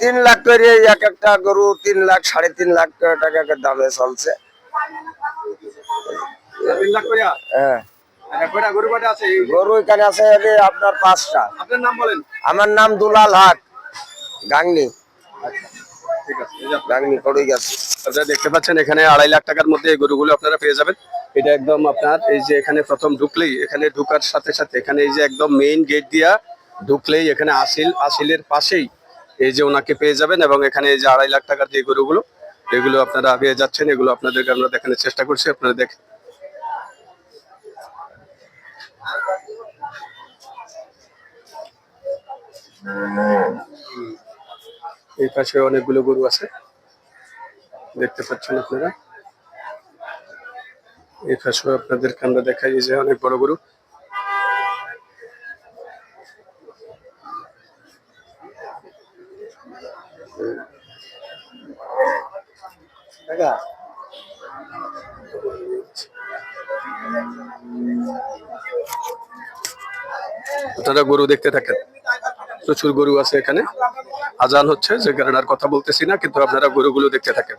তিন লাখ করে এক একটা গরু তিন লাখ সাড়ে তিন লাখ টাকা দামে চলছে। হ্যাঁ। আচ্ছা গরু এখানে আছে আপনার পাঁচটা। আমার নাম দুলাল হাক গাংনি। গেছে। আপনারা দেখতে পাচ্ছেন এখানে আড়াই লাখ টাকার মধ্যে এই গরুগুলো আপনারা পেয়ে যাবেন। এটা একদম আপনার এই যে এখানে প্রথম ঢুকলেই এখানে ঢুকার সাথে সাথে এখানে এই যে একদম মেইন গেট দিয়া ঢুকলেই এখানে আসিল, আসিলের পাশেই এই যে ওনাকে পেয়ে যাবেন এবং এখানে এই যে আড়াই লাখ টাকার যে গরুগুলো, এগুলো আপনারা পেয়ে যাচ্ছেন, এগুলো আপনাদেরকে আমরা দেখানোর চেষ্টা করছি, আপনারা দেখেন। এই পাশে অনেকগুলো গরু আছে, দেখতে পাচ্ছেন আপনারা। এই পাশে আপনাদেরকে আমরা দেখাই যে অনেক বড় গরু। আপনারা গরু দেখতে থাকেন। প্রচুর গরু আছে এখানে। আজান হচ্ছে, যে কারণে আর কথা বলতেছি না, কিন্তু আপনারা গরুগুলো দেখতে থাকেন।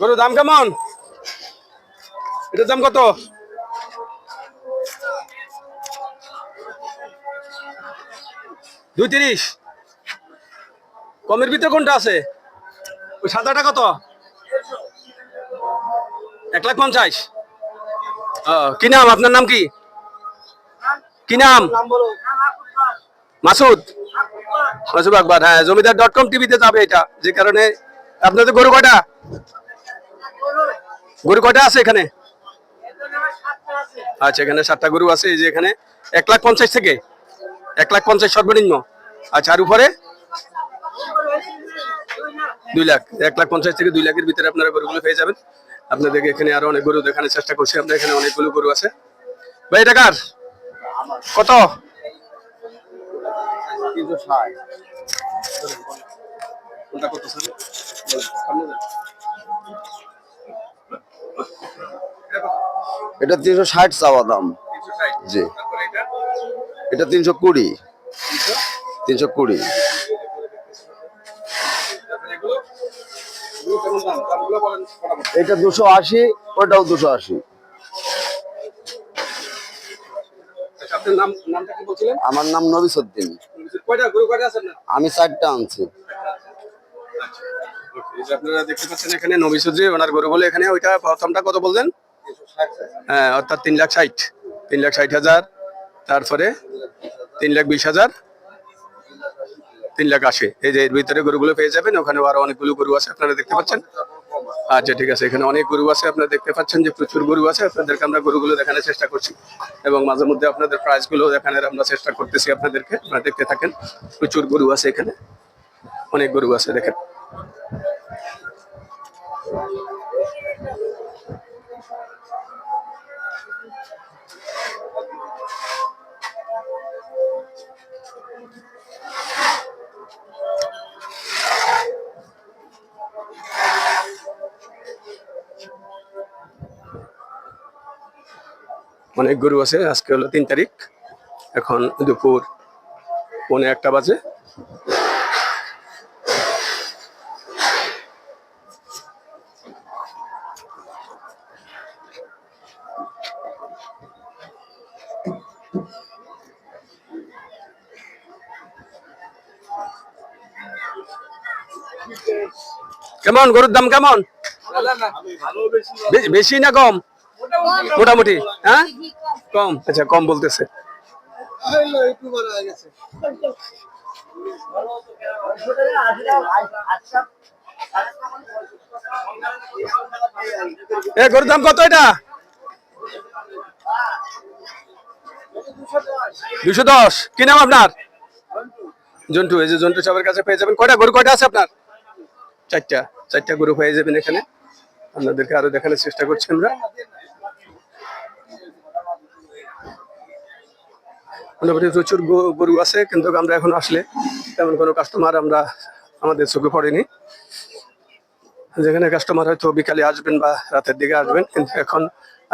গরুর দাম কেমন? এটার দাম কত? দুই তিরিশ কমের ভিতরে কোনটা আছে? ওই সাদাটা কত? এক লাখ পঞ্চাশ। কি নাম? আপনার নাম কি? কি নাম? মাসুদ মাসুদ আকবর হ্যাঁ জমিদার ডট কম টিভিতে যাবে এটা, যে কারণে আপনাদের গরু কটা গরু কটা আছে এখানে? আচ্ছা এখানে সাতটা গরু আছে, এই যে এখানে এক লাখ পঞ্চাশ থেকে, এক লাখ পঞ্চাশ সর্বনিম্ন। আচ্ছা আর উপরে? দুই লাখ, এক লাখ পঞ্চাশ থেকে দুই লাখের ভিতরে আপনারা গরুগুলো পেয়ে যাবেন। আপনাদেরকে এখানে আরও অনেক গরু দেখানোর চেষ্টা করছি আপনার এখানে অনেকগুলো গরু আছে। ভাই, এটা কার? কত? কোনটা কত স্যার? এটা তিনশো ষাট চাওয়া দাম। 360 জি। এটা তিনশো কুড়ি। তিনশো কুড়ি। এটা দুশো আশি ওটাও দুশো আশি। আপনার নাম নামটা কি বলছিলেন? আমার নাম নবিসুদ্দিন কয়টা গরু কয়টা আছে আপনার? আমি চারটা আনছি। আপনারা দেখতে পাচ্ছেন এখানে নবিসুজি ওনার গরুগুলো এখানে ওইটা প্রথমটা কত বললেন? হ্যাঁ অর্থাৎ তিন লাখ ষাট। তিন লাখ ষাট হাজার তারপরে তিন লাখ বিশ হাজার তিন লাখ আশি। এই যে এর ভিতরে গরুগুলো পেয়ে যাবেন ওখানে আরও অনেকগুলো গরু আছে আপনারা দেখতে পাচ্ছেন। আচ্ছা ঠিক আছে। এখানে অনেক গরু আছে, আপনারা দেখতে পাচ্ছেন যে প্রচুর গরু আছে। আপনাদেরকে আমরা গরুগুলো দেখানোর চেষ্টা করছি এবং মাঝে মধ্যে আপনাদের প্রাইসগুলো দেখানোর আমরা চেষ্টা করতেছি আপনাদেরকে। আপনারা দেখতে থাকেন, প্রচুর গরু আছে এখানে। অনেক গরু আছে, দেখেন। অনেক গরু আছে, আজকে হলো তিন তারিখ। এখন দুপুর পৌনে একটা বাজে। কেমন, গরুর দাম কেমন? বেশি না কম? মোটামুটি হ্যাঁ? কম? আচ্ছা কম বলতেছে। গরুর দাম কত এটা? দুশো দশ। কি নাম আপনার? জন্টু, এই যে জন্টু সাহেবের কাছে পেয়ে যাবেন। কয়টা গরু, কয়টা আছে আপনার? চারটা চারটা গরু পেয়ে যাবেন এখানে। আপনাদেরকে আরও দেখানোর চেষ্টা করছি আমরা। মোটামুটি প্রচুর গরু আছে, কিন্তু আমরা এখন আসলে তেমন কোনো কাস্টমার আমরা আমাদের চোখে পড়েনি। যেখানে কাস্টমার হয়তো বিকালে আসবেন বা রাতের দিকে আসবেন, কিন্তু এখন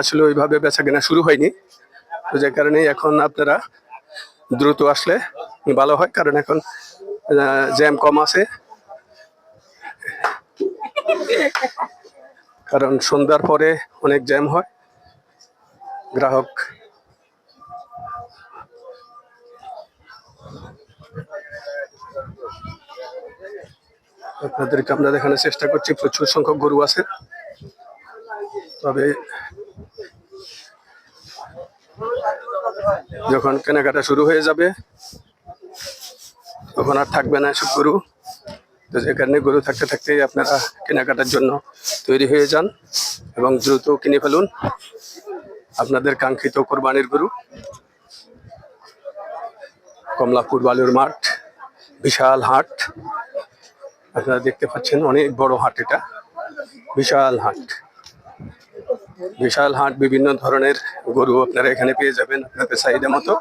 আসলে ওইভাবে বেচা কেনা শুরু হয়নি। তো যে কারণে এখন আপনারা দ্রুত আসলে ভালো হয়, কারণ এখন জ্যাম কম আছে। কারণ সন্ধ্যার পরে অনেক জ্যাম হয়। গ্রাহক আপনাদেরকে আমরা দেখানোর চেষ্টা করছি, প্রচুর সংখ্যক গরু আছে। তবে যখন কেনাকাটা শুরু হয়ে যাবে, তখন আর থাকবে না এসব গরু। তো যে কারণে গরু থাকতে থাকতে আপনারা কেনাকাটার জন্য তৈরি হয়ে যান এবং দ্রুত কিনে ফেলুন। আপনাদের কাঙ্ক্ষিত কোরবানির গরু, কমলাপুর বালুর মাঠ, বিশাল হাট। আপনারা দেখতে পাচ্ছেন অনেক বড় হাট এটা। বিশাল হাট। বিশাল হাট, বিভিন্ন ধরনের গরু আপনারা এখানে পেয়ে যাবেন আপনাদের চাহিদা মতো।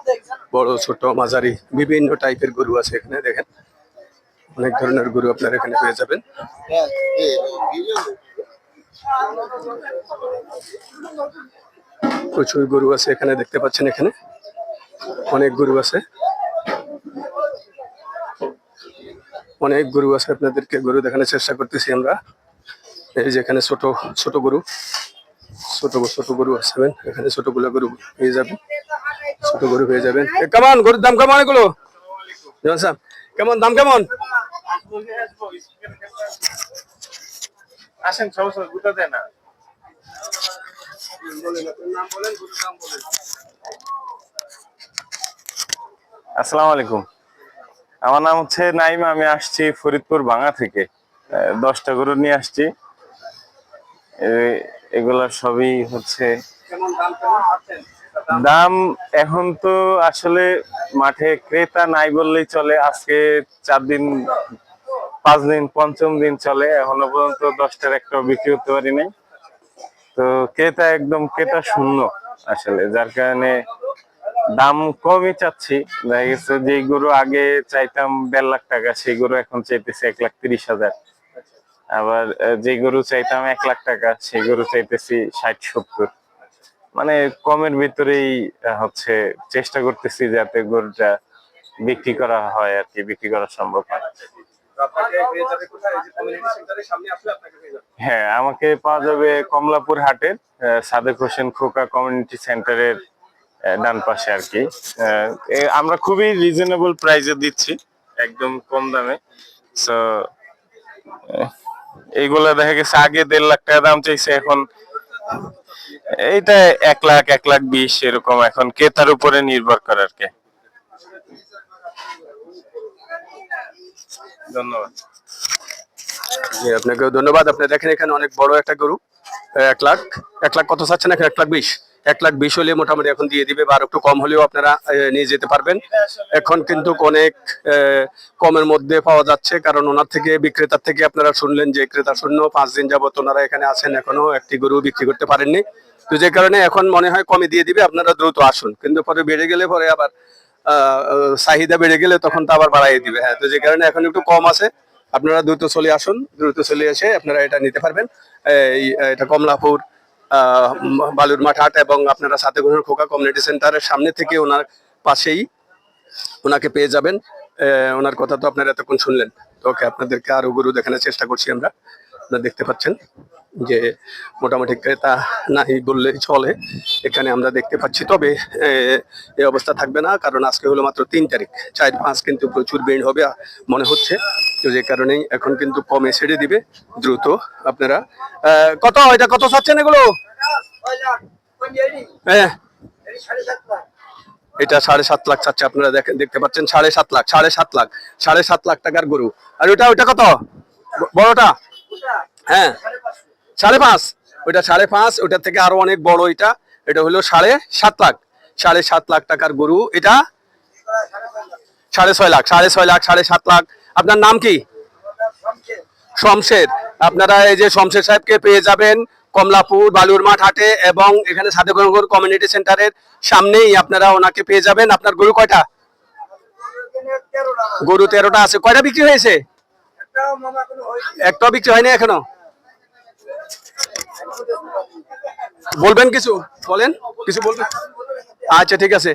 বড়, ছোট, মাঝারি, বিভিন্ন টাইপের গরু আছে এখানে, দেখেন। অনেক ধরনের গরু আপনারা এখানে পেয়ে যাবেন। প্রচুর গরু আছে এখানে, দেখতে পাচ্ছেন এখানে। অনেক গরু আছে। অনেক গরু আছে, আপনাদেরকে গরু দেখানোর চেষ্টা করতেছি আমরা। এই যে এখানে ছোট ছোট গরু, ছোট ছোট গরু আসবেন এখানে ছোটগুলো গরু পেয়ে যাবেন ছোট গরু পেয়ে যাবেন কেমন গরুর দাম কেমন এগুলো? কেমন, দাম কেমন? আসসালামু আলাইকুম। আমার নাম হচ্ছে নাইম, আমি আসছি ফরিদপুর ভাঙা থেকে। দশটা গরু নিয়ে আসছি। এগুলা সবই হচ্ছে দাম এখন তো আসলে মাঠে ক্রেতা নাই বললেই চলে। আজকে চার দিন, পাঁচ দিন, পঞ্চম দিন চলে। এখনও পর্যন্ত দশটার একটা বিক্রি করতে পারি নাই। তো ক্রেতা একদম ক্রেতা শূন্য আসলে, যার কারণে দাম কমই চাচ্ছি। দেখা গেছে যে গরু আগে চাইতাম দেড় লাখ টাকা সেই গরু এখন চাইতেছে এক লাখ তিরিশ হাজার। আবার যে গরু চাইতাম এক লাখ টাকা সেই গরু চাইতেছি ষাট সত্তর। মানে কমের ভিতরেই হচ্ছে চেষ্টা করতেছি যাতে গরুটা বিক্রি করা হয় আর কি বিক্রি করা সম্ভব হয়। হ্যাঁ আমাকে পাওয়া যাবে কমলাপুর হাটের সাদেক হোসেন খোকা কমিউনিটি সেন্টারের ডান পাশে আর কি। আমরা খুবই রিজনেবল প্রাইসে দিচ্ছি, একদম কম দামে। সো এইগুলা দেখা গেছে আগে দেড় লাখ টাকা দাম চাইছে, এখন এইটা এক লাখ এক লাখ বিশ এরকম এখন ক্রেতার উপরে নির্ভর করে আর কি। ধন্যবাদ। আপনাকে ধন্যবাদ। আপনি দেখেন এখানে অনেক বড় একটা গরু, এক লাখ এক লাখ কত চাচ্ছেন? এক লাখ বিশ। এক লাখ বিশ হলে মোটামুটি এখন দিয়ে দিবে বা আর একটু কম হলেও আপনারা নিয়ে যেতে পারবেন। এখন কিন্তু অনেক কমের মধ্যে পাওয়া যাচ্ছে, কারণ ওনার থেকে, বিক্রেতার থেকে আপনারা শুনলেন যে ক্রেতা শূন্য, পাঁচ দিন যাবত ওনারা এখানে আছেন, এখনও একটি গরু বিক্রি করতে পারেননি। তো যে কারণে এখন মনে হয় কমে দিয়ে দিবে, আপনারা দ্রুত আসুন। কিন্তু পরে বেড়ে গেলে পরে আবার চাহিদা বেড়ে গেলে তখন তো আবার বাড়াই দিবে। হ্যাঁ তো যে কারণে এখন একটু কম আছে, আপনারা দ্রুত চলে আসুন, দ্রুত চলে এসে আপনারা এটা নিতে পারবেন। এই এটা কমলাপুর বালুর হাট এবং আপনারা সাথে ঘরের খোকা কমিউনিটি সেন্টারের সামনে থেকে ওনার পাশেই ওনাকে পেয়ে যাবেন। ওনার কথা তো আপনারা এতক্ষণ শুনলেন। তো ওকে আপনাদেরকে আরও গরু দেখানোর চেষ্টা করছি আমরা। আপনারা দেখতে পাচ্ছেন যে মোটামুটি ক্রেতা নাই বললেই চলে। এখানে আমরা দেখতে পাচ্ছি। তবে এই অবস্থা থাকবে না, কারণ আজকে হলো মাত্র তিন তারিখ। চার পাঁচ কিন্তু প্রচুর বেড় হবে মনে হচ্ছে। তো যে কারণেই এখন কিন্তু কমে ছেড়ে দিবে, দ্রুত আপনারা। কত এটা? কত চাচ্ছেন এগুলো? হ্যাঁ। এটা সাড়ে সাত লাখ চাচ্ছে, আপনারা দেখেন, দেখতে পাচ্ছেন সাড়ে সাত লাখ, সাড়ে সাত লাখ, সাড়ে সাত লাখ টাকার গরু। আর ওটা ওটা কত? বড়টা? হ্যাঁ। সাড়ে পাঁচ। ওইটা সাড়ে পাঁচ ওটা থেকে আরও অনেক বড় এটা। এটা হলো সাড়ে সাত লাখ। সাড়ে সাত লাখ টাকার গরু। এটা? সাড়ে ছয় লাখ, সাড়ে ছয় লাখ, সাড়ে সাত লাখ। আপনার নাম কি? শমশের। আপনারা এই যে শমশের সাহেবকে পেয়ে যাবেন কমলাপুর বালুর মাঠ হাটে এবং এখানে সাদেগঙ্গর কমিউনিটি সেন্টারের সামনেই আপনারা ওনাকে পেয়ে যাবেন। আপনার গরু কয়টা? গরু তেরোটা আছে। কয়টা বিক্রি হয়েছে? একটাও বিক্রি হয়নি এখনও? বলবেন কিছু? বলেন? কিছু বলবেন? আচ্ছা ঠিক আছে।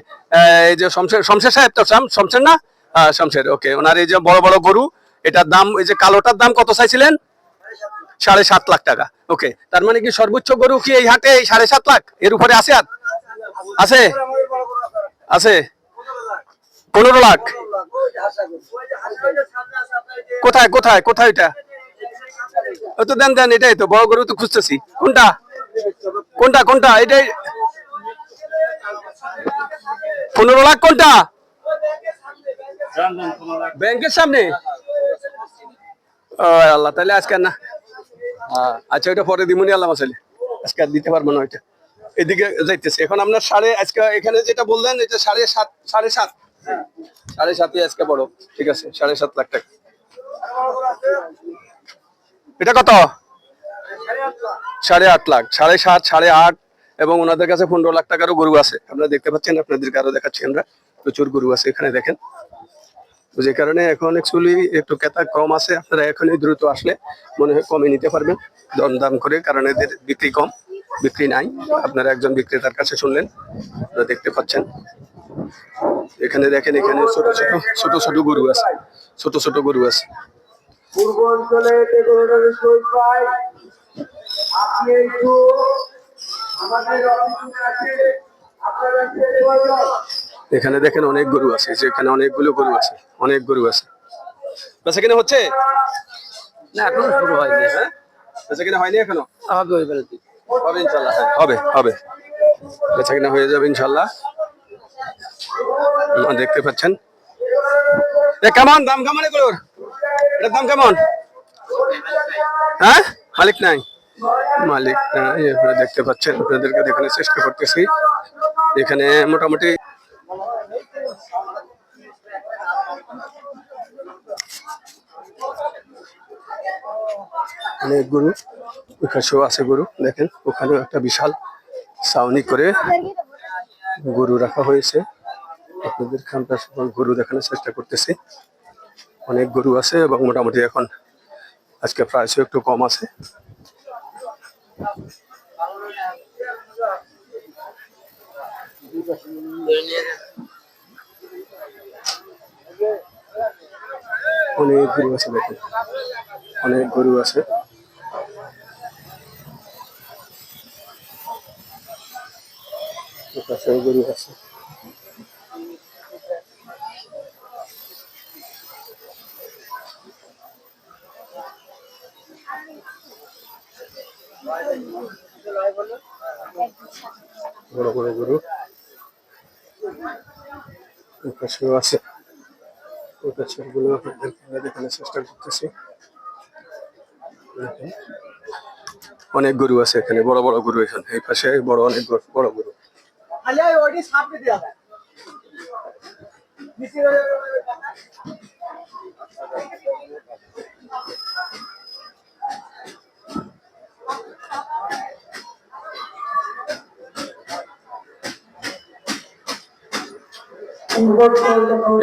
এই যে শমশের শমশের সাহেব তো, শাম- শমশের না? শমশের ওকে ওনার এই যে বড় বড় গরু, এটার দাম, এই যে কালোটার দাম কত চাইছিলেন? সাড়ে সাত লাখ টাকা ওকে তার মানে কি সর্বোচ্চ গরু কি এই হাটে সাড়ে সাত লাখ? এর উপরে আছে আর? আছে? আছে? পনেরো লাখ। কোথায় কোথায় কোথায় এটা? ও তো দেন দেন, এটাই তো, বড় গরু তো খুঁজতেছি। কোনটা? কোনটা কোনটা? এটাই পনেরো লাখ কোনটা? ব্যাংকের সামনে? ও আল্লাহ তাহলে আজকে না। আচ্ছা ওইটা পরে দিমুনি আল্লাহ মাসালি। আজকে দিতে পারব না ওইটা। এদিকে যাইতেছে। এখন আপনার সাড়ে আজকে এখানে যেটা বললেন এটা সাড়ে সাত সাড়ে সাত। সাড়ে সাতই আজকে বড় ঠিক আছে সাড়ে সাত লাখ টাকা। এটা কত? সাড়ে আট লাখ সাড়ে সাত সাড়ে আট এবং ওনাদের কাছে পনেরো লাখ টাকারও গরু আছে। আপনারা দেখতে পাচ্ছেন আপনাদেরকে আরও দেখাচ্ছি আমরা। প্রচুর গরু আছে এখানে দেখেন। যে কারণে এখন অ্যাকচুয়ালি একটু ক্রেতা কম আছে, আপনারা এখনই দ্রুত আসলে মনে হয় কমে নিতে পারবেন। দম দাম করে, কারণ এদের বিক্রি কম, বিক্রি নাই। আপনারা একজন বিক্রেতার কাছে শুনলেন, আপনারা দেখতে পাচ্ছেন। এখানে দেখেন, এখানে ছোট ছোট ছোট ছোট গরু আছে, ছোট ছোট গরু আছে। পূর্ব অঞ্চলে আপনি একটু আমাদের অফিসে আছে, আপনারা এখানে দেখেন অনেক গরু আছে যে এখানে অনেকগুলো গরু আছে অনেক গরু আছে। বেচা কিনা হচ্ছে? না এখনও শুরু হয়নি। হ্যাঁ? বেচা কিনা হয়নি এখনও? হবে ওই বেলাতে হবে ইনশাল্লাহ হ্যাঁ, হবে হবে। বেচা কিনা হয়ে যাবে ইনশাল্লাহ। দেখতে পাচ্ছেন? কেমন? দাম কেমন এগুলোর? এটার দাম কেমন? হ্যাঁ? মালিক নাই? মালিক নাই আপনারা দেখতে পাচ্ছেন আপনাদেরকে দেখানোর চেষ্টা করতেছি। এখানে মোটামুটি অনেক গরু ওখানেও আছে গরু, দেখেন, ওখানেও একটা বিশাল ছাউনি করে গরু রাখা হয়েছে। আপনাদের সবাই গরু দেখানোর চেষ্টা করতেছি। অনেক গরু আছে এবং মোটামুটি এখন আজকে প্রাইসও একটু কম আছে। অনেক গরু আছে দেখেন অনেক গরু আছে। গরু আছে। বড় বড় গরু। আছে। আপনাদেরকে আমরা দেখানোর চেষ্টা করতেছি অনেক গরু আছে এখানে বড় বড় গরু এখানে এই পাশে বড় অনেক গরু- বড় গরু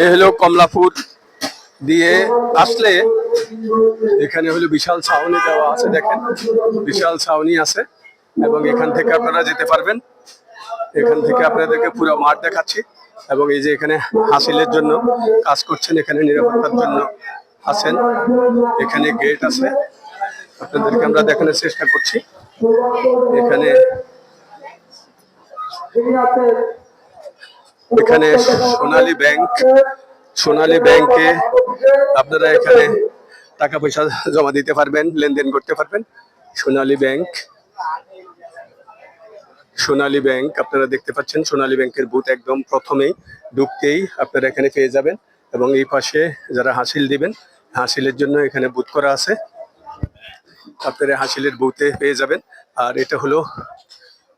এ হলো কমলাপুর দিয়ে আসলে এখানে হলো বিশাল ছাউনি দেওয়া আছে, দেখেন। বিশাল ছাউনি আছে এবং এখান থেকে আপনারা যেতে পারবেন। এখান থেকে আপনাদেরকে পুরো মাঠ দেখাচ্ছি এবং এই যে এখানে হাসিলের জন্য কাজ করছেন, এখানে নিরাপত্তার জন্য আছেন। এখানে গেট আছে। আপনাদেরকে আমরা দেখানোর চেষ্টা করছি। এখানে এখানে সোনালী ব্যাংক সোনালী ব্যাংকে আপনারা এখানে টাকা পয়সা জমা দিতে পারবেন লেনদেন করতে পারবেন। সোনালী ব্যাংক সোনালী ব্যাংক আপনারা দেখতে পাচ্ছেন সোনালী ব্যাংকের বুথ একদম প্রথমেই ঢুকতেই আপনারা এখানে পেয়ে যাবেন এবং এই পাশে যারা হাসিল দিবেন হাসিলের জন্য এখানে বুথ করা আছে। আপনারা হাসিলের বুথে পেয়ে যাবেন। আর এটা হলো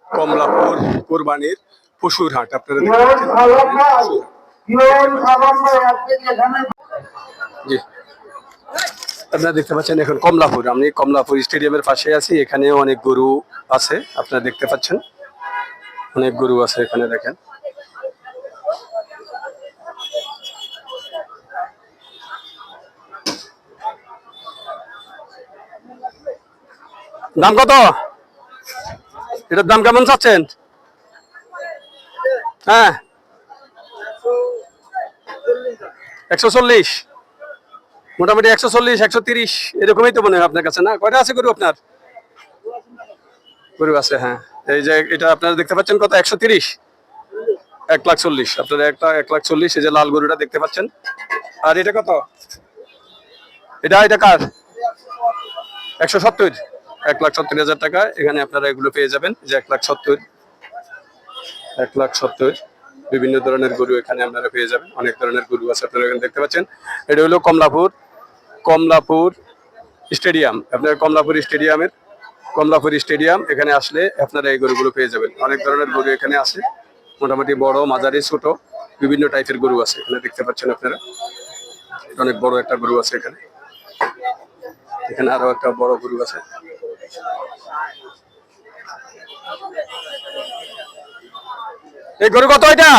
কমলাপুর কোরবানির পশুর হাট। আপনারা দেখতে পাচ্ছেন। আপনারা দেখতে পাচ্ছেন এখন কমলাপুর। আমি কমলাপুর স্টেডিয়ামের পাশে আছি, এখানেও অনেক গরু আছে, আপনারা দেখতে পাচ্ছেন। অনেক গরু আছে এখানে, দেখেন। দাম কত? এটার দাম কেমন চাচ্ছেন? হ্যাঁ। একশো চল্লিশ। মোটামুটি একশো চল্লিশ, একশো তিরিশ, এরকমই তো মনে হয় আপনার কাছে, না? কয়টা আছে গরু আপনার? গরু আছে হ্যাঁ। এই যে এটা আপনারা দেখতে পাচ্ছেন কত? একশো তিরিশ। এক লাখ চল্লিশ। আপনারা একটা এক লাখ চল্লিশ, এই যে লাল গরুটা দেখতে পাচ্ছেন। আর এটা কত? এটা এটা কার? একশো সত্তর। এক লাখ সত্তর হাজার টাকা, এখানে আপনারা এগুলো পেয়ে যাবেন। যে এক লাখ সত্তর। এক লাখ সত্তর। বিভিন্ন ধরনের গরু এখানে আপনারা পেয়ে যাবেন। অনেক ধরনের গরু আছে আপনারা এখানে দেখতে পাচ্ছেন। এটা হলো কমলাপুর কমলাপুর স্টেডিয়াম। আপনার কমলাপুর স্টেডিয়ামের, কমলাপুর স্টেডিয়াম এখানে আসলে আপনারা এই গরুগুলো পেয়ে যাবেন। অনেক ধরনের গরু এখানে আছে। মোটামুটি বড়, মাঝারি, ছোট, বিভিন্ন টাইপের গরু আছে। এখানে দেখতে পাচ্ছেন আপনারা। অনেক বড় একটা গরু আছে এখানে। এখানে আরও একটা বড় গরু আছে। এই গরু কত এটা?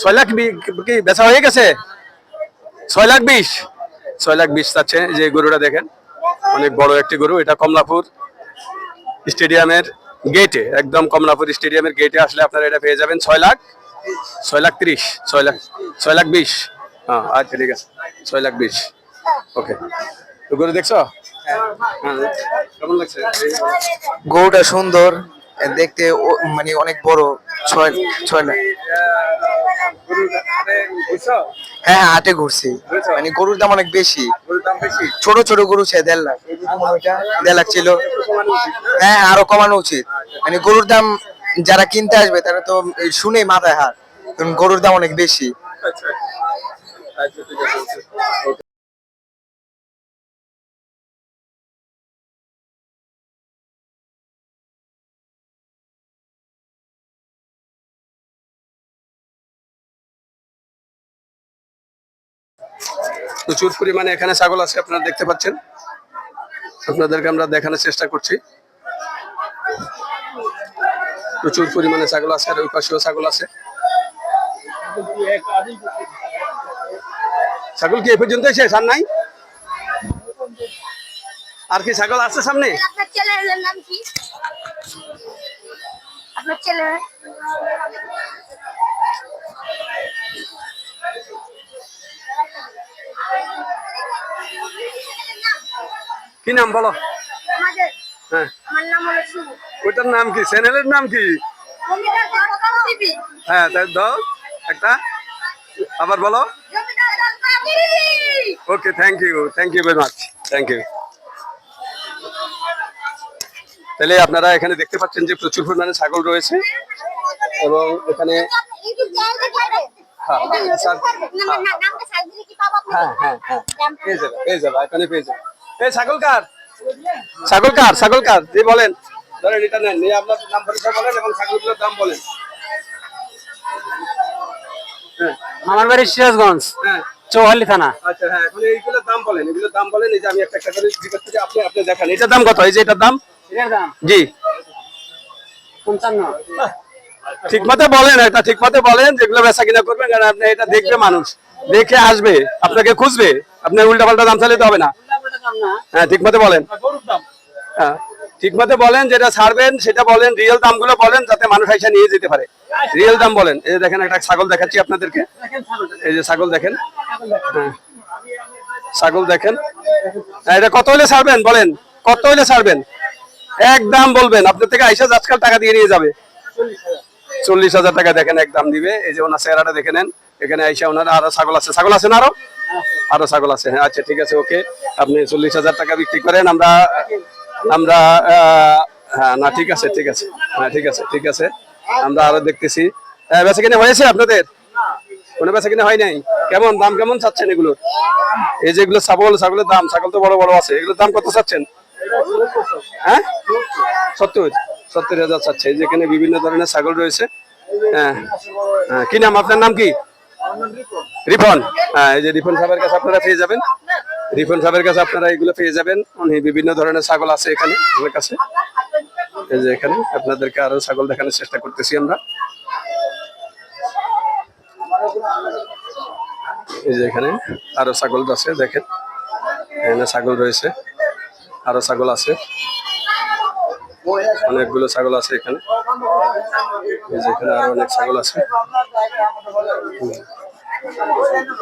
ছয় লাখ বি- কি বেচা হয়ে গেছে? ছয় লাখ বিশ। ছয় লাখ বিশ চাচ্ছে যে গরুটা দেখেন। অনেক বড় একটি গরু এটা কমলাপুর স্টেডিয়ামের গেটে একদম কমলাপুর স্টেডিয়ামের গেটে আসলে আপনারা এটা পেয়ে যাবেন ছয় লাখ। ছয় লাখ তিরিশ ছয় লাখ ছয় লাখ বিশ। হ্যাঁ আচ্ছা ঠিক আছে। ছয় লাখ বিশ। ওকে তো গরু দেখছ? হ্যাঁ। কেমন লাগছে? গরুটা সুন্দর। দেখতে মানে অনেক বড়, ছয় ছয় লাখ। হ্যাঁ হ্যাঁ হাটে ঘুরছি। মানে গরুর দাম অনেক বেশি। ছোট ছোট গরু ছে দেড় লাখ। দেড় লাখ ছিল। হ্যাঁ আরও কমানো উচিত। মানে গরুর দাম যারা কিনতে আসবে, তারা তো শুনেই মাথায় কারণ গরুর দাম অনেক বেশি। প্রচুর পরিমাণে এখানে ছাগল আছে, আপনারা দেখতে পাচ্ছেন। আপনাদেরকে আমরা দেখানোর চেষ্টা করছি। প্রচুর পরিমাণে ছাগল আছে, আর ওই পাশেও ছাগল আছে। ছাগল কি এ পর্যন্ত শেষ আর নাই? আর কি ছাগল আছে সামনে? আপনার কি নাম বলো? হ্যাঁ। ওইটার নাম কি? চ্যানেলের নাম কি? হ্যাঁ তাই দাও। একটা। আবার বলো। Okay thank you thank you very much thank you তাহলে আপনারা এখানে দেখতে পাচ্ছেন যে প্রচুর পরিমাণে ছাগল রয়েছে এবং এখানে হ্যাঁ, হ্যাঁ, হ্যাঁ হ্যাঁ হ্যাঁ। পেয়ে যাবে পেয়ে যাবে এখানে পেয়ে যাবে। এই ছাগল কার ছাগল কার ছাগল কার জি বলেন। ধরেন এটা নেন নিয়ে আপনার নাম পরিচয় বলেন এবং ছাগলগুলোর দাম বলেন। হ্যাঁ। আমার বাড়ি সিরাজগঞ্জ হ্যাঁ। চৌহালি থানা। আচ্ছা হ্যাঁ এখন এইগুলোর দাম বলেন এগুলোর দাম বলেন এই যে আমি একটা একটা করে জিজ্ঞেস করি আপনি আপনি দেখান এটার দাম কত? এই যে এটার দাম? এটার দাম? জি। পঞ্চান্ন। ঠিক মতো বলেন এটা ঠিক মতো বলেন যেগুলো বেচা কিনা করবেন কারণ আপনি এটা দেখবে মানুষ। দেখে আসবে আপনাকে খুঁজবে আপনার উল্টা পাল্টা দাম চালিয়ে হবে না। হ্যাঁ ঠিক মতো বলেন। হ্যাঁ ঠিক মতো বলেন যেটা ছাড়বেন সেটা বলেন রিয়েল দামগুলো বলেন যাতে মানুষ এসে নিয়ে যেতে পারে। রিয়েল দাম বলেন। এই যে দেখেন একটা ছাগল দেখাচ্ছি আপনাদেরকে। এই যে ছাগল দেখেন। হ্যাঁ। ছাগল দেখেন। হ্যাঁ, এটা কত হলে ছাড়বেন? বলেন কত হলে ছাড়বেন? একদম বলবেন। আপনার থেকে আইসা আজকাল টাকা দিয়ে নিয়ে যাবে। চল্লিশ হাজার। টাকা দেখেন একদম দিবে। এই যে ওনার চেহারাটা দেখে নেন। এখানে আইসা ওনার আরও ছাগল আছে। ছাগল আছে না আরও? আরও ছাগল আছে। হ্যাঁ আচ্ছা ঠিক আছে ওকে। আপনি চল্লিশ হাজার টাকা বিক্রি করেন আমরা আমরা হ্যাঁ না ঠিক আছে ঠিক আছে। হ্যাঁ ঠিক আছে ঠিক আছে। আমরা আরও দেখতেছি। আহ, বেচা কিনে হয়েছে আপনাদের? কোনো বেচা কিনে হয় নাই? কেমন দাম কেমন চাচ্ছেন এগুলোর? এই যেগুলো ছাগল ছাগলের দাম ছাগল তো বড় বড় আছে। এগুলোর দাম কত চাচ্ছেন? হ্যাঁ? সত্তর সত্তর হাজার চাচ্ছে। যেখানে বিভিন্ন ধরনের ছাগল রয়েছে। হ্যাঁ হ্যাঁ, কি নাম? আপনার নাম কি? রিফন হ্যাঁ এই যে রিফন সাহেবের কাছে আপনারা পেয়ে যাবেন। রিফন সাহেবের কাছে আপনারা এগুলো পেয়ে যাবেন। উনি বিভিন্ন ধরনের ছাগল আছে এখানে আমার কাছে। এই যে এখানে আপনাদেরকে আরও ছাগল দেখানোর চেষ্টা করতেছি আমরা। এই যে এখানে আরও ছাগল আছে, দেখেন। এখানে ছাগল রয়েছে, আরও ছাগল আছে। অনেকগুলো ছাগল আছে এখানে। এই যে এখানে আরও অনেক ছাগল আছে। 我多人都